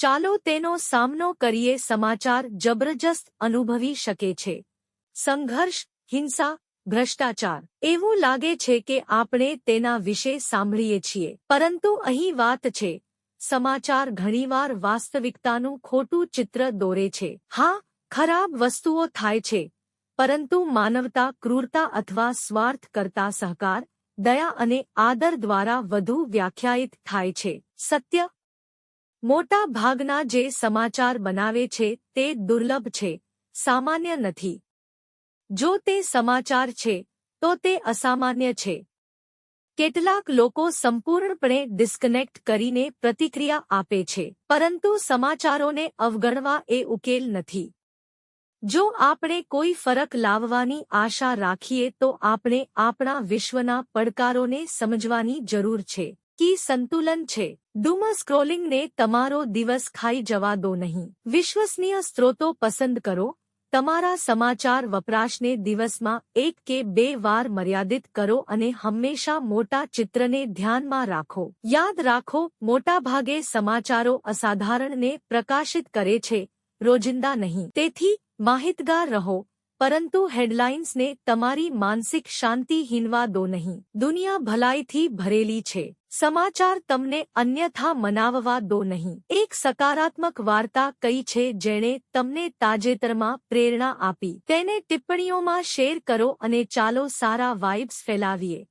ચાલો તેનો સામનો કરીએ સમાચાર જબરજસ્ત અનુભવી શકે છે. સંઘર્ષ, હિંસા, ભ્રષ્ટાચાર. એવું લાગે છે કે આપણે તેના વિશે સાંભળીએ છીએ. પરંતુ અહીં વાત છે. સમાચાર ઘણીવાર વાસ્તવિકતાનું ખોટું ચિત્ર દોરે છે. હા, ખરાબ વસ્તુઓ થાય છે. પરંતુ માનવતા, ક્રૂરતા અથવા સ્વાર્થ કરતા સહકાર, દયા અને આદર દ્વારા વધુ વ્યાખ્યાયિત થાય છે. સત્ય મોટા ભાગના જે સમાચાર બનાવે છે તે દુર્લભ છે, સામાન્ય નથી. જો તે સમાચાર છે, તો તે અસામાન્ય છે. કેટલાક લોકો સંપૂર્ણપણે ડિસ્કનેક્ટ કરીને પ્રતિક્રિયા આપે છે, પરંતુ સમાચારોને અવગણવા એ ઉકેલ નથી. જો આપણે કોઈ ફરક લાવવાની આશા રાખીએ તો આપણે આપણા વિશ્વના પડકારોને સમજવાની જરૂર છે. કી સંતુલન છે ડૂમ સ્ક્રોલિંગને તમારો દિવસ ખાઈ જવા દો નહીં વિશ્વસનીય સ્ત્રોતો પસંદ કરો તમારા સમાચાર વપરાશને દિવસમાં એક કે બે વાર મર્યાદિત કરો અને હંમેશા મોટા ચિત્રને ધ્યાનમાં રાખો યાદ રાખો મોટાભાગે સમાચારો અસાધારણને પ્રકાશિત કરે છે રોજિંદા નહીં તેથી માહિતગાર રહો પરંતુ હેડલાઇન્સને તમારી માનસિક શાંતિ હીનવા દો નહીં. દુનિયા ભલાઈથી ભરેલી છે. સમાચાર તમને અન્યથા મનાવવા દો નહીં. એક સકારાત્મક વાર્તા કઈ છે જેણે તમને તાજેતરમાં પ્રેરણા આપી. તેને ટિપ્પણીઓમાં શેર કરો અને ચાલો સારા વાઇબ્સ ફેલાવીએ.